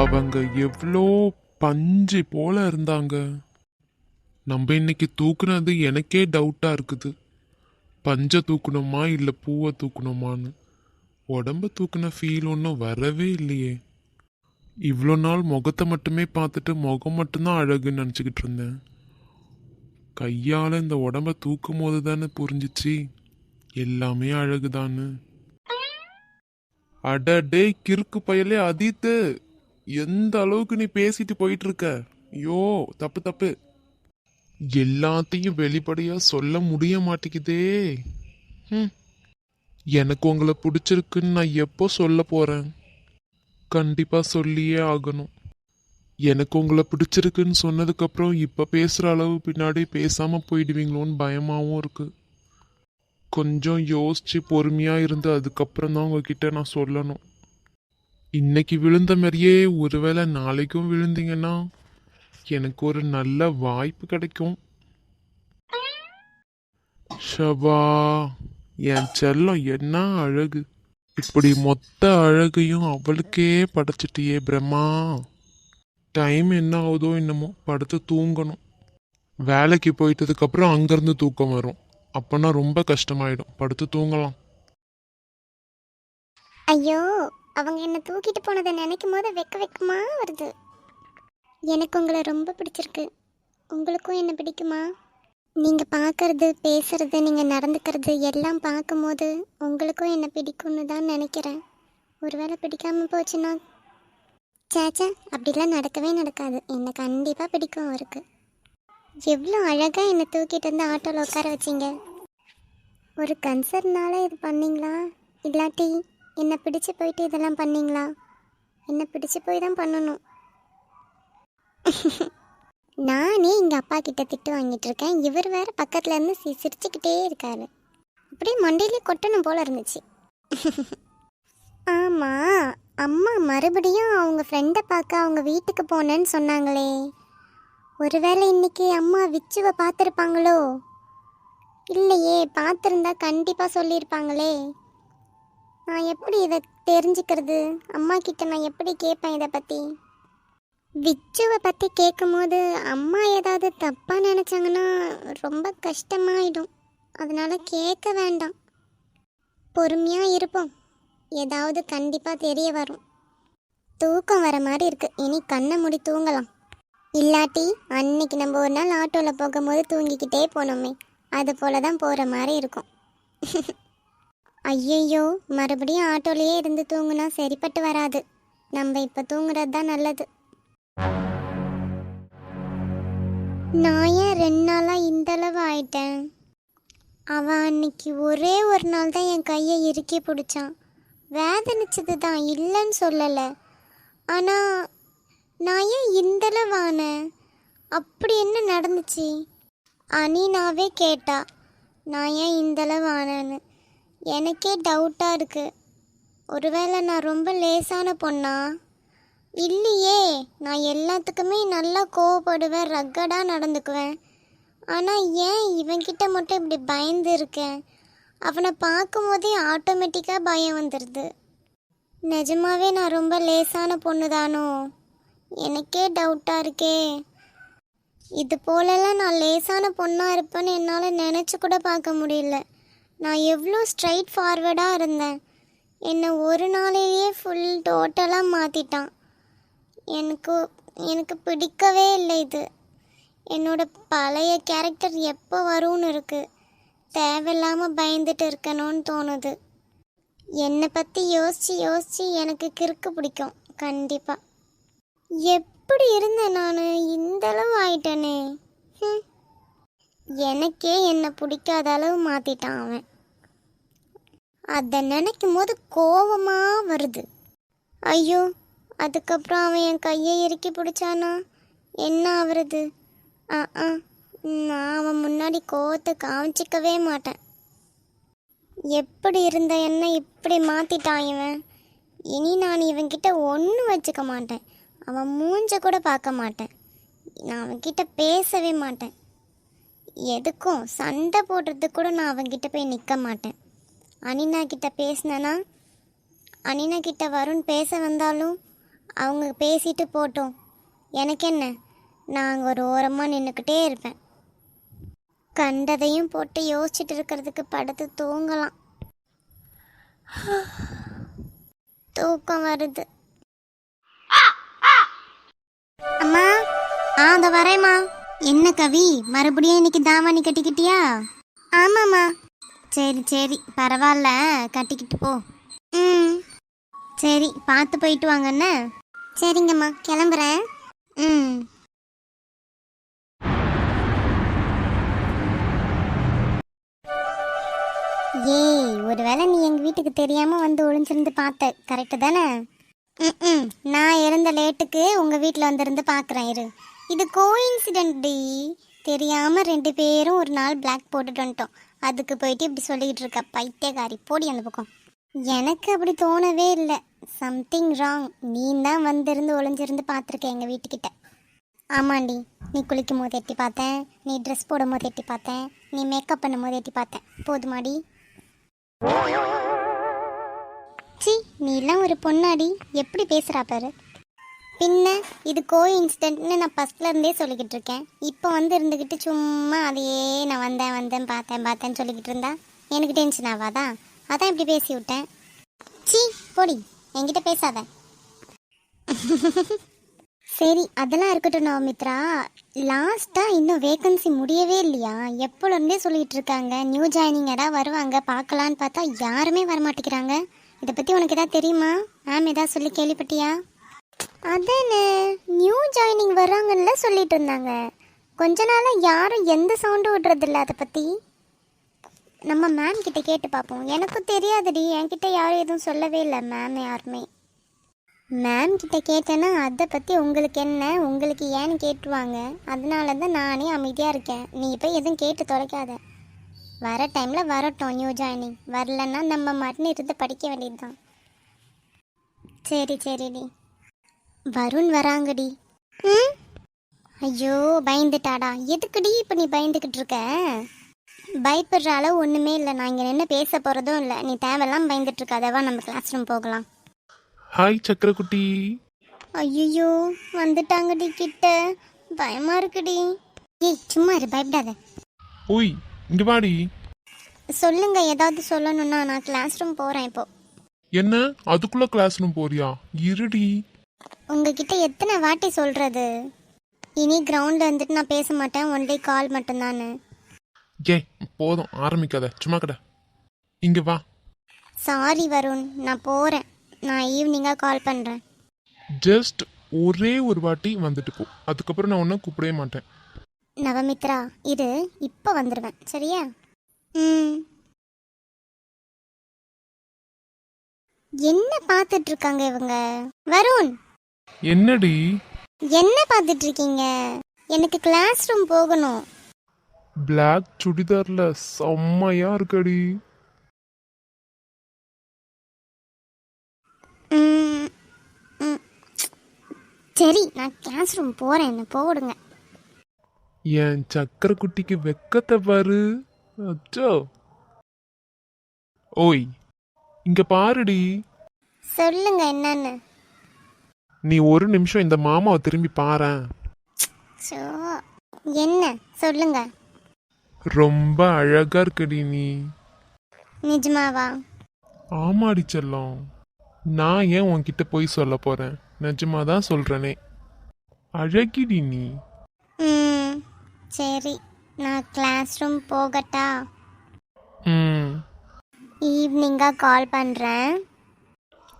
அவங்க எவ்வளோ பஞ்சு போல இருந்தாங்க. நம்ம இன்னைக்கு தூக்குனது எனக்கே டவுட்டாக இருக்குது. பஞ்சை தூக்கணுமா இல்லை பூவை தூக்கணுமான்னு உடம்ப தூக்குன ஃபீல் ஒன்றும் வரவே இல்லையே. இவ்வளோ நாள் முகத்தை மட்டுமே பார்த்துட்டு முகம் மட்டும்தான் அழகுன்னு நினச்சிக்கிட்டு இருந்தேன். கையால் இந்த உடம்ப தூக்கும் போது தானே புரிஞ்சிச்சு. எல்லாமே அழகுதான்னு. அடடே கிறுக்கு பயலே அதித்து. எந்த அளவுக்கு நீ பேசிட்டு போயிட்டு இருக்க ஐயோ தப்பு தப்பு. எல்லாத்தையும் வெளிப்படையா சொல்ல முடிய மாட்டேங்குதே. எனக்கு உங்களை பிடிச்சிருக்குன்னு நான் எப்போ சொல்ல போறேன்? கண்டிப்பா சொல்லியே ஆகணும். எனக்கு உங்களை பிடிச்சிருக்குன்னு சொன்னதுக்கப்புறம் இப்போ பேசுகிற அளவு பின்னாடி பேசாமல் போயிடுவீங்களோன்னு பயமாகவும் இருக்கு. கொஞ்சம் யோசிச்சு பொறுமையாக இருந்து அதுக்கப்புறம் தான் உங்ககிட்ட நான் சொல்லணும். இன்னைக்கு விழுந்த மாதிரியே ஒருவேளை நாளைக்கும் விழுந்தீங்கன்னா எனக்கு ஒரு நல்ல வாய்ப்பு கிடைக்கும். ஷபா என் செல்லம் என்ன அழகு. இப்படி மொத்த அழகையும் அவளுக்கே படைச்சிட்டியே பிரம்மா. டைம் என்ன ஆகுதோ என்னமோ படுத்து தூங்கணும். வேலைக்கு போயிட்டதுக்கப்புறம் அங்கேருந்து தூக்கம் வரும். அப்போனா ரொம்ப கஷ்டமாயிடும். படுத்து தூங்கலாம். ஐயோ அவங்க என்னை தூக்கிட்டு போனதை நினைக்கும் போது வெக்க வெக்கமா வருது. எனக்கு உங்களை ரொம்ப பிடிச்சிருக்கு. உங்களுக்கும் என்ன பிடிக்குமா? நீங்கள் பார்க்கறது பேசுறது நீங்கள் நடந்துக்கிறது எல்லாம் பார்க்கும்போது உங்களுக்கும் என்ன பிடிக்கும்னு தான் நினைக்கிறேன். ஒருவேளை பிடிக்காமல் போச்சுன்னா? சேச்சா அப்படிலாம் நடக்கவே நடக்காது. என்னை கண்டிப்பாக பிடிக்கும் அவருக்கு. எவ்வளோ அழகாக என்னை தூக்கிட்டு வந்து ஆட்டோவில் உட்கார வச்சிங்க. ஒரு கன்சர்னால இது பண்ணீங்களா? இல்லாட்டி என்னை பிடிச்சு போயிட்டு இதெல்லாம் பண்ணீங்களா? என்னை பிடிச்சு போய் தான் பண்ணணும். நானே எங்கள் அப்பா கிட்ட திட்டு வாங்கிட்டு இருக்கேன். இவர் வேற பக்கத்துல இருந்து சி சிரிச்சுக்கிட்டே இருக்காரு. அப்படியே மண்டையிலே கொட்டணும் போல இருந்துச்சு. ஆமாம் அம்மா மறுபடியும் அவங்க ஃப்ரெண்டை பார்க்க அவங்க வீட்டுக்கு போனேன்னு சொன்னாங்களே. ஒருவேளை இன்னைக்கு அம்மா விச்சுவை பார்த்துருப்பாங்களோ? இல்லையே பார்த்துருந்தா கண்டிப்பாக சொல்லியிருப்பாங்களே. நான் எப்படி இதை தெரிஞ்சுக்கிறது? அம்மா கிட்ட நான் எப்படி கேட்பேன் இதை பற்றி விச்சுவை பற்றி கேட்கும்போது அம்மா ஏதாவது தப்பாக நினச்சாங்கன்னா ரொம்ப கஷ்டமாயிடும். அதனால் கேட்க வேண்டாம். பொறுமையாக இருப்போம். ஏதாவது கண்டிப்பாக தெரிய வரும். தூக்கம் வர மாதிரி இருக்குது இனி கண்ணை மூடி தூங்கலாம். இல்லாட்டி அன்னைக்கு நம்ம ஒரு நாள் ஆட்டோவில் போகும்போது தூங்கிக்கிட்டே போனோமே. அது போல தான் போகிற மாதிரி இருக்கும். ஐயையோ மறுபடியும் ஆட்டோலயே இருந்து தூங்குனா சரிப்பட்டு வராது. நம்ம இப்போ தூங்குறது தான் நல்லது. நான் ஏன் ரெண்டு நாளாக இந்த அளவு ஆயிட்டேன்? அவன் அன்னைக்கு ஒரே ஒரு நாள் தான் என் கையை இறுக்கி பிடிச்சான். வேதனிச்சது தான் இல்லைன்னு சொல்லலை. ஆனால் நான் ஏன் இந்த அளவு ஆனேன்? அப்படி என்ன நடந்துச்சு? அனினாவே கேட்டா நான் ஏன் இந்த அளவு ஆனேன்னு. எனக்கே டவுட்டாக இருக்குது ஒருவேளை நான் ரொம்ப லேசான பொண்ணா? இல்லையே நான் எல்லாத்துக்குமே நல்லா கோவப்படுவேன் ரக்கடாக நடந்துக்குவேன். ஆனால் ஏன் இவன்கிட்ட மட்டும் இப்படி பயந்து இருக்கேன் அவனை பார்க்கும்போதே ஆட்டோமேட்டிக்காக பயம் வந்துடுது நிஜமாவே நான் ரொம்ப லேசான பொண்ணு தானோ எனக்கே டவுட்டாக இருக்கே. இது போலெல்லாம் நான் லேசான பொண்ணாக இருப்பேன்னு என்னால் நினச்சி கூட பார்க்க முடியல. நான் எவ்வளோ ஸ்ட்ரைட் ஃபார்வர்டாக இருந்தேன். என்னை ஒரு நாளிலேயே ஃபுல் டோட்டலாக மாற்றிட்டான் எனக்கு எனக்கு பிடிக்கவே இல்லை இது. என்னோட பழைய கேரக்டர் எப்போ வரும்னு இருக்குது தேவையில்லாமல் பயந்துட்டு இருக்கணும்னு தோணுது. என்னை பற்றி யோசித்து யோசித்து எனக்கு கிறுக்கு பிடிக்கும். கண்டிப்பாக எப்படி இருந்தேன் நான்? இந்தளவு ஆயிட்டனே. எனக்கே என்னை பிடிக்காத அளவு மாற்றிட்டான் அவன். அதை நினைக்கும் போது கோவமாக வருது. ஐயோ அதுக்கப்புறம் அவன் என் கையை இறுக்கி பிடிச்சானா? என்ன ஆகுறது ஆ ஆ நான் அவன் முன்னாடி கோவத்தை காமிச்சிக்கவே மாட்டேன். எப்படி இருந்த என்ன இப்படி மாற்றிட்டான் இவன்? இனி நான் இவன்கிட்ட ஒன்றும் வச்சுக்க மாட்டேன். அவன் மூஞ்ச கூட பார்க்க மாட்டேன். நான் அவன்கிட்ட பேசவே மாட்டேன். எதுக்கும் சண்டை போடுறதுக்கு கூட நான் அவன்கிட்ட போய் நிற்க மாட்டேன். அனினா கிட்ட பேசினேன்னா அனினா கிட்ட வருண் பேச வந்தாலும் அவங்க பேசிட்டு போட்டோம். எனக்கு என்ன நான் அங்கே ஒரு ஓரமாக நின்றுக்கிட்டே இருப்பேன். கண்டதையும் போட்டு யோசிச்சுட்டு இருக்கிறதுக்கு படுத்து தூங்கலாம். தூக்கம் வருது. அம்மா ஆ அதை வரேம்மா. என்ன கவி? மறுபடியும் இன்னைக்கு தாவணி கட்டிக்கிட்டியா? ஆமாம்மா. சரி சரி. பரவாயில்ல கட்டிக்கிட்டு போ. ம். சரி பார்த்து போயிட்டு வாங்கண்ணே சரிங்கம்மா கிளம்புறேன். ம். ஏய் ஒருவேளை நீ எங்கள் வீட்டுக்கு தெரியாமல் வந்து ஒளிஞ்சிருந்து பார்த்த. கரெக்டு தானே? ம் நான் இருந்த லேட்டுக்கு உங்கள் வீட்டில் வந்திருந்து பார்க்குறேன் இரு. இது கோயின்சிடென்ட் டி. தெரியாமல் ரெண்டு பேரும் ஒரு நாள் பிளாக் போட்டுட்டு வந்துட்டோம். அதுக்கு போயிட்டு இப்படி சொல்லிக்கிட்டு இருக்க. பைத்தியக்காரி. போடி அந்த பக்கம். எனக்கு அப்படி தோணவே இல்லை. சம்திங் ராங் நீ தான் வந்திருந்து ஒளிஞ்சிருந்து பார்த்துருக்க எங்கள் வீட்டுக்கிட்ட. ஆமாண்டி. நீ குளிக்கும் போது எட்டி பார்த்தேன். நீ ட்ரெஸ் போடும் போது எட்டி பார்த்தேன். நீ மேக்கப் பண்ணும் போது எட்டி பார்த்தேன். போதுமாடி. சி நீ எல்லாம் ஒரு பொண்ணாடி. எப்படி பேசுகிறா பாரு. பின்ன இது கோ இன்சிடென்ட்னு நான் ஃபஸ்ட்ல இருந்தே சொல்லிக்கிட்டு இருக்கேன். இப்போ வந்து இருந்துக்கிட்டு சும்மா அதையே நான் வந்தேன் வந்தேன் பார்த்தேன் பார்த்தேன்னு சொல்லிக்கிட்டு இருந்தா எனக்கு டென்ஷன் ஆகாதா? அதான் இப்படி பேசி விட்டேன். சி போடி என்கிட்ட பேசாத. சரி அதெல்லாம் இருக்கட்டும் நவமித்ரா லாஸ்ட்டாக இன்னும் வேகன்சி முடியவே இல்லையா? எப்போலேருந்தே சொல்லிகிட்டு இருக்காங்க. நியூ ஜாயினிங் ஏதாவது வருவாங்க பார்க்கலான்னு பார்த்தா யாருமே வரமாட்டேங்கிறாங்க. இதை பற்றி உனக்கு எதாவது தெரியுமா? மேம் எதாவது சொல்லி கேள்விப்பட்டியா? அதானே நியூ ஜாயினிங் வர்றாங்கன்னு சொல்லிட்டு இருந்தாங்க கொஞ்ச நாளாக யாரும் எந்த சவுண்டும் விடுறதில்ல அதை பற்றி நம்ம மேம் கிட்ட கேட்டு பார்ப்போம் எனக்கும் தெரியாதுடி என்கிட்ட யாரும் எதுவும் சொல்லவே இல்லை மேம் யாருமே. மேம் கிட்ட கேட்டேன்னா அதை பற்றி உங்களுக்கு என்ன உங்களுக்கு ஏன்னு கேட்டுருவாங்க. அதனால தான் நானே அமைதியாக இருக்கேன். நீ போய் எதுவும் கேட்டு தொலைக்காத. வர டைமில் வரட்டும் நியூ ஜாயினிங் வரலன்னா நம்ம மட்டும் இருந்து படிக்க வேண்டியது தான் சரி சரிடி. வருண் வராங்கடி. ம்? ஐயோ பயந்துட்டாடா. எதுக்குடி இப்போ நீ பயந்துக்கிட்டு இருக்க? பயப்படுற அளவு ஒன்றுமே இல்லை. நான் இங்கே நின்று பேச போகிறதும் இல்லை. நீ தேவையெல்லாம் பயந்துட்டு இருக்காதவா நம்ம கிளாஸ் ரூம் போகலாம். ஹாய் சக்கரக்குட்டி ஐயோ வந்துட்டாங்கடி கிட்ட. பயமா இருக்குடி. ஏய் சும்மா இரு. பயப்படாத. ஓய் இங்க வாடி. சொல்லுங்க. ஏதாவது சொல்லணும்னா நான் கிளாஸ் ரூம் போறேன் இப்போ. என்ன? அதுக்குள்ள கிளாஸ் ரூம் போறியா? இருடி. உங்ககிட்ட எத்தனை வாட்டி சொல்றது? இனி கிரவுண்ட்ல வந்துட்டு நான் பேச மாட்டேன் ஒன்லி கால் மட்டும்தானு ஏ போதும் ஆரம்பிக்காத சும்மா கடை. இங்க வா. சாரி வருண் நான் போறேன். நான் ஈவினிங்காக கால் பண்ணுறேன் ஜஸ்ட் ஒரே ஒரு வாட்டி வந்துட்டு போ. அதுக்கப்புறம் நான் ஒன்றும் கூப்பிடவே மாட்டேன். நவமித்ரா இரு இப்போ வந்துடுவேன் சரியா? ம். என்ன பார்த்துட்டு இருக்காங்க இவங்க? வருண்! என்னடி? என்ன பார்த்துட்டு இருக்கீங்க எனக்கு கிளாஸ் ரூம் போகணும். Black சுடிதார்ல செம்மையா இருக்கடி. ம், ம். சரி நான் கிளாஸ் ரூம் போகிறேன் என்ன போடுங்க என் சக்கரக்குட்டிக்கு வெக்கத்தை பாரு. அச்சோ. ஓய் இங்க பாருடி. சொல்லுங்க என்னன்னு. நீ ஒரு நிமிஷம் இந்த மாமாவை திரும்பி பாரேன். ஸோ என்ன? சொல்லுங்க. ரொம்ப அழகா இருக்கடி நீ. நிஜமாவா? ஆமாடி செல்லம். நான் ஏன் உன்கிட்ட போய் சொல்ல போறேன்? நிஜமா தான் சொல்றேனே. அழகிடி நீ. ம் சரி. நான் கிளாஸ் ரூம் போகட்டா? ம். ஈவினிங்காக கால் பண்ணுறேன்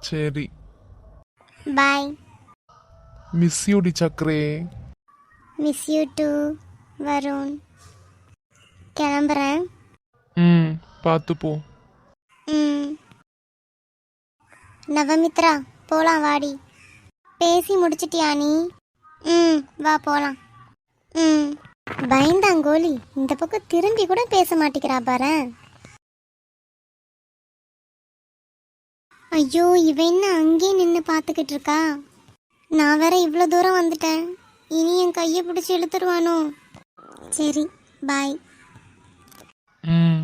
சரி. பாய் மிஸ் யூடி சக்கரே மிஸ் யூ டூ வருண் கிளம்புறேன் ம் பார்த்து போ ம் நவமித்ரா போலாம் வாடி பேசி முடிச்சிட்டியா நீ ம் வா போலாம் ம் பயந்தாங்கோலி இந்த பக்கம் திரும்பி கூட பேச மாட்டேங்கிறா பாரு ஐயோ இவ என்ன அங்கேயே நின்று பார்த்துக்கிட்டு இருக்கா? நான் வேற இவ்வளோ தூரம் வந்துட்டேன். இனி என் கையை பிடிச்சி இழுத்துருவானோ? சரி பாய் ம்.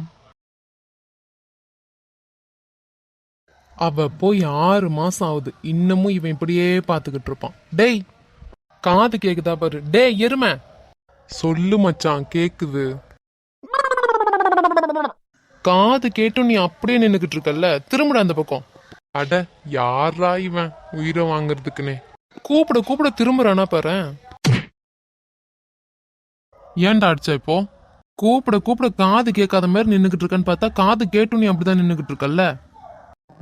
அவ போய் ஆறு மாசம் ஆகுது. இன்னமும் இவன் இப்படியே பார்த்துக்கிட்டு இருப்பான். டேய் காது கேக்குதா பாரு. டேய் எருமை. சொல்லு மச்சான் கேக்குது. காது கேட்டும் நீ அப்படியே நின்னுக்கிட்டு இருக்கல்ல. திரும்புட அந்த பக்கம். அட யாரா இவன்? உயிரை வாங்குறதுக்குன்னே கூப்பிட கூப்பிட திரும்புறானா பாரு. ஏன்டா அடிச்சா இப்போ? கூப்பிட கூப்பிட காது கேட்காத மாதிரி நின்றுக்கிட்டு இருக்கன்னு பார்த்தா காது கேட்டும் நீ அப்படிதான் நின்றுக்கிட்டு இருக்கல்ல?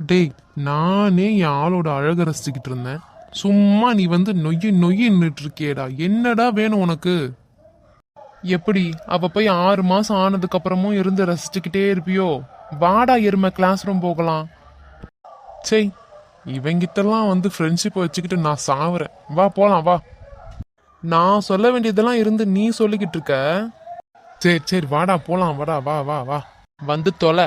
டேய் நானே என் ஆளோட அழக ரசிச்சுக்கிட்டு இருந்தேன். சும்மா நீ வந்து நொய்யி நொய்ய நின்றுட்டு இருக்கியேடா. என்னடா வேணும் உனக்கு? எப்படி? அவ போய் ஆறு மாசம் ஆனதுக்கு அப்புறமும் இருந்து ரசிச்சுக்கிட்டே இருப்பியோ? வாடா எருமை கிளாஸ் ரூம் போகலாம். சே இவங்கிட்டலாம் வந்து ஃப்ரெண்ட்ஷிப்பை வச்சுக்கிட்டு நான் சாவுறேன். வா போகலாம் வா. நான் சொல்ல வேண்டியதெல்லாம் இருந்து நீ சொல்லிக்கிட்டு இருக்க. சரி சரி வாடா போகலாம் வாடா வா வா வா. வந்து தொலை.